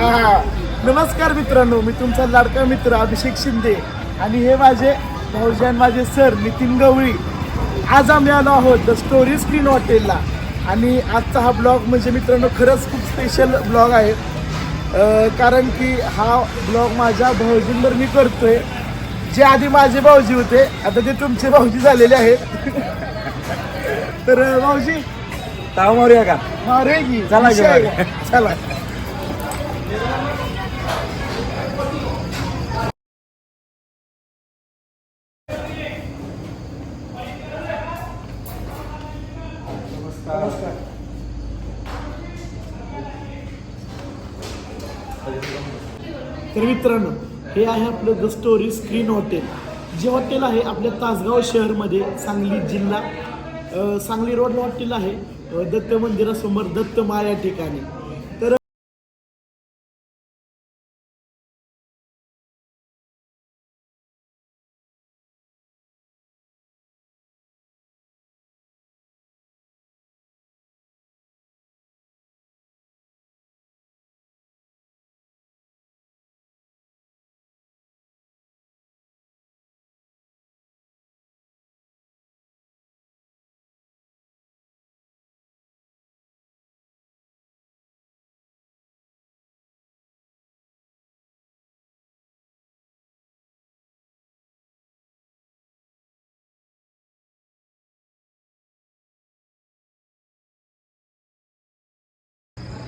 नमस्कार मित्रांनो मी तुमचा लाडका मित्र अभिषेक शिंदे आणि हे माझे भाऊजान माझे सर नितीन गवळी. आज आम्ही आलो आहोत द स्टोरी स्क्रीन हॉटेलला आणि आजचा हा ब्लॉग म्हणजे मित्रांनो खरंच खूप स्पेशल ब्लॉग आहे. अं, कारण की हा ब्लॉग माझ्या भाऊजींवर मी करतोय. जे आधी माझे भाऊजी होते आता ते तुमचे भाऊजी झालेले आहेत. तर भाऊजी. ताव मारूया का? मारे की? चला विषय घेऊन आहे का? चला. तर मित्रांनो हे आहे आपलं द स्टोरी स्क्रीन हॉटेल जे हॉटेल आहे आपल्या तासगाव शहरमध्ये सांगली जिल्हा सांगली रोडला हॉटेल आहे दत्त मंदिरासमोर दत्त माळ या ठिकाणी.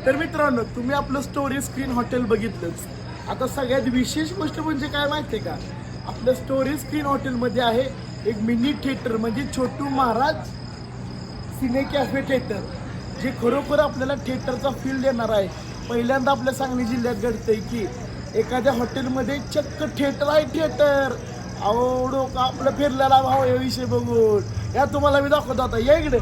तर मित्रांनो तुम्ही आपलं स्टोरी स्क्रीन हॉटेल बघितलंच. आता सगळ्यात विशेष गोष्ट म्हणजे काय माहिती आहे का? आपलं स्टोरी स्क्रीन हॉटेलमध्ये आहे एक मिनी थिएटर म्हणजे Chhotu Maharaj cine cafe theatre जे खरोखर आपल्याला थिएटरचा फील देणार आहे. पहिल्यांदा आपल्या सांगली जिल्ह्यात घडतंय की एखाद्या हॉटेलमध्ये चक्क थिएटर आहे थिएटर आवडो का आपलं फिरलेला भाव या विषय बघून. या तुम्हाला मी दाखवतो आता. या इकडे.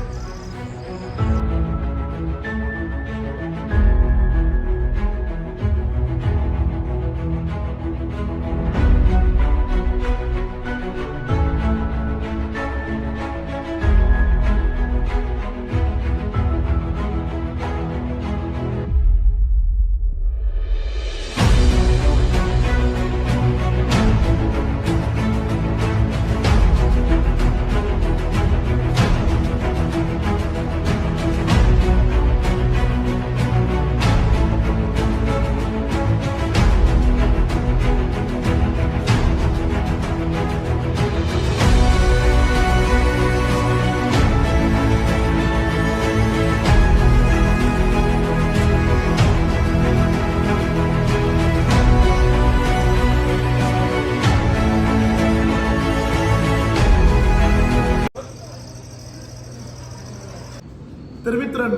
तर मित्रांनो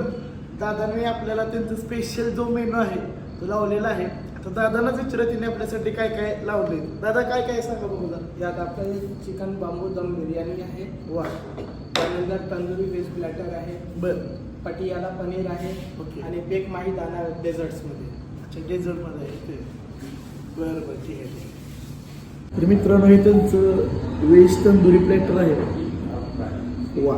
दादाने आपल्याला त्यांचा स्पेशल जो मेनू आहे तो लावलेला आहे. तर दादालाच विचारा तिने आपल्यासाठी काय काय लावले दादा काय काय सांगा बघूला यात आपल्याला चिकन बांबू दम बिर्याणी आहे. वा. त्यानंतर तंदुरी व्हेज प्लॅटर आहे. बर. पटियाला पनीर आहे. ओके. आणि बेक माही दाना डेझर्ट्समध्ये अच्छा डेझर्टमध्ये आहे ते. बरं बरं ठीक आहे ठीक आहे. तर मित्रांनो हे त्यांचं व्हेज तंदुरी प्लेटर आहे. वा.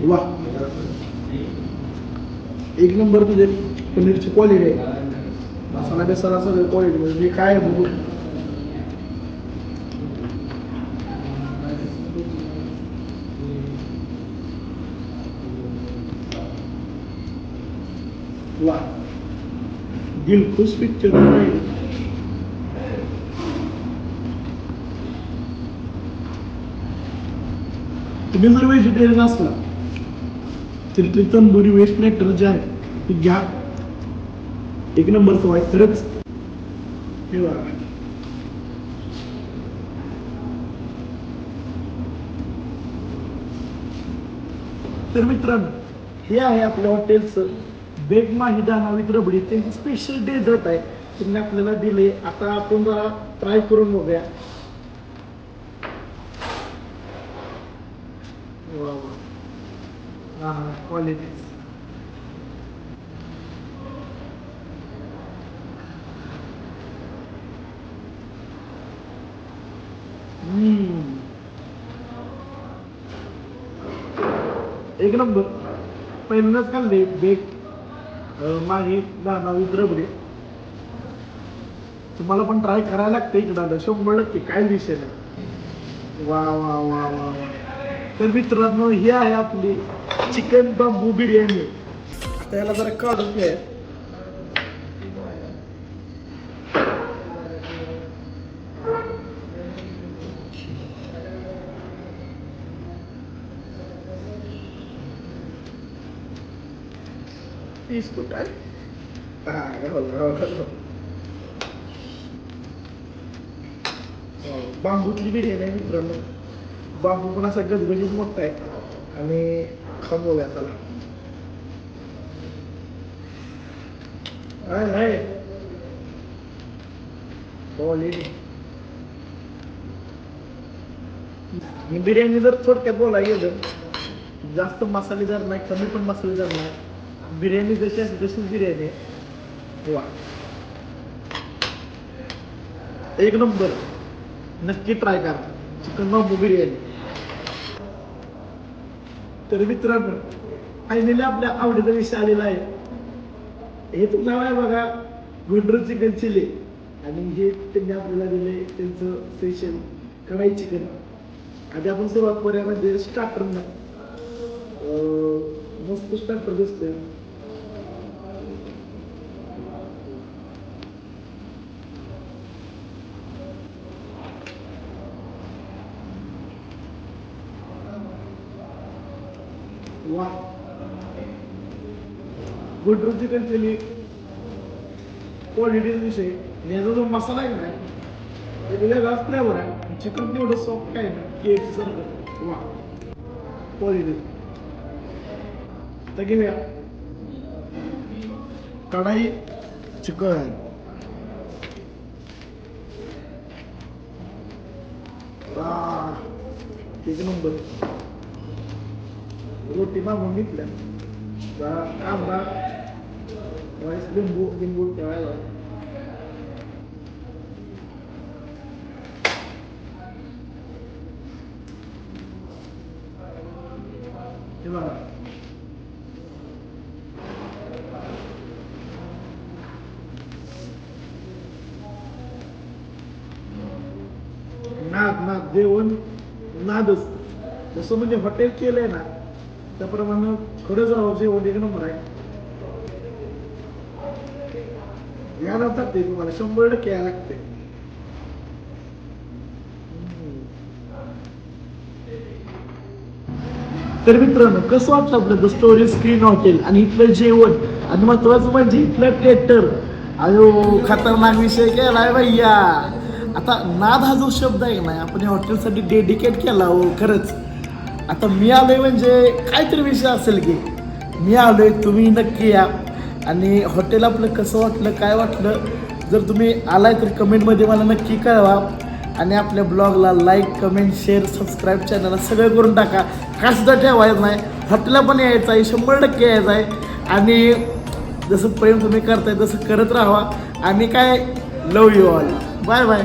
वा. एक नंबर तुझे पनीरची क्वालिटी आहे. मसाला बेसाला सगळं क्वालिटी म्हणजे काय आहे बघू. वा. दिलखुश पिक्चर तुम्ही जर व्हेजिटेरियन असला तरी ते तंदुरी वेस्ट प्लेटर जे आहे ते घ्या. एक नंबर आहे खरंच. हे बघा. तर मित्रांनो हे आहे आपल्या हॉटेलचं बेग माही दाना विथ रबडी. त्यांचं स्पेशल डेझर्ट आहे. त्यांनी आपल्याला दिले आता आपण जरा ट्राय करून बघूया. वा वा. Uh, qualities. Mm. एक नंबर. पहिल्यांदाच खाल्ले बेग माही दाना द्रबडे तुम्हाला पण ट्राय करायला लागते इकडं आलं शंभर टक्के काय दिशेला वा वा वा वा. तर मित्रांनो ही आहे आपली चिकन बांबू बिर्याणी. आता याला जरा काढून घ्या तीस फुट हो, बांबूतली बिर्याणी आहे मित्रांनो. बांबू पण असा गजबजीत मोठा आहे. आणि खाऊन त्याला आहे आहे बिर्याणी जर थोडक्यात बोलाय गेलं जास्त मसालेदार नाही कमी पण मसालेदार नाही बिर्याणी जशी असते तशीच बिर्याणी आहे. वा. एक नंबर. नक्की ट्राय करा. Chicken bamboo biryani. तर मित्रांनो फायनली आपल्या आवडीचा विषय आलेला आहे. हे नाव आहे बघा गुंडूर चिकन चिली. आणि हे त्यांनी आपल्याला दिले त्यांचं स्पेशल कढाई चिकन. आधी आपण सुरुवात करूया म्हणजे स्टार्टर मस्त स्टार्टर दिसतोय. वा गुंडूर चिकन चिली क्वालिटी विषय याचा जो मसाला आहे ना ते वेगळाच फ्लेवर आहे चिकन तेवढं सॉफ्ट आहे ना केक सारखं वा क्वालिटी तर घेऊया कढाई चिकन एक नंबर रोटी मागून घेतल्या जरा कांदा वाईस लिंबू लिंबू ठेवायला हे बघा नाद नाद जेवण नादच जसं म्हणजे हॉटेल त्याप्रमाणे खरंच राहू जेवण एक नंबर आहे. यायला ते तुम्हाला शंभर टक्के यायला लागते. तर मित्रांनो कसं वाटलं आपलं द स्टोरी स्क्रीन हॉटेल आणि इथलं जेवण? आणि महत्वाचं म्हणजे इथलं थिएटर अयो खतरनाक विषय केलाय भैया. आता नाद हा जो शब्द आहे ना आपण या हॉटेलसाठी डेडिकेट केला हो खरंच. आता मी आलोय म्हणजे काहीतरी विषय असेल की. मी आलोय तुम्ही नक्की या. आणि हॉटेल आपलं कसं वाटलं काय वाटलं जर तुम्ही आलाय तर कमेंटमध्ये मला नक्की कळवा. आणि आपल्या ब्लॉगला लाईक कमेंट शेअर सबस्क्राईब चॅनलला सगळं करून टाका. का सुद्धा ठेवायचं नाही हॉटेलला पण यायचं आहे शंभर टक्के यायचं आहे. आणि जसं प्रेम तुम्ही करताय तसं करत राहा आणि काय love you all bye bye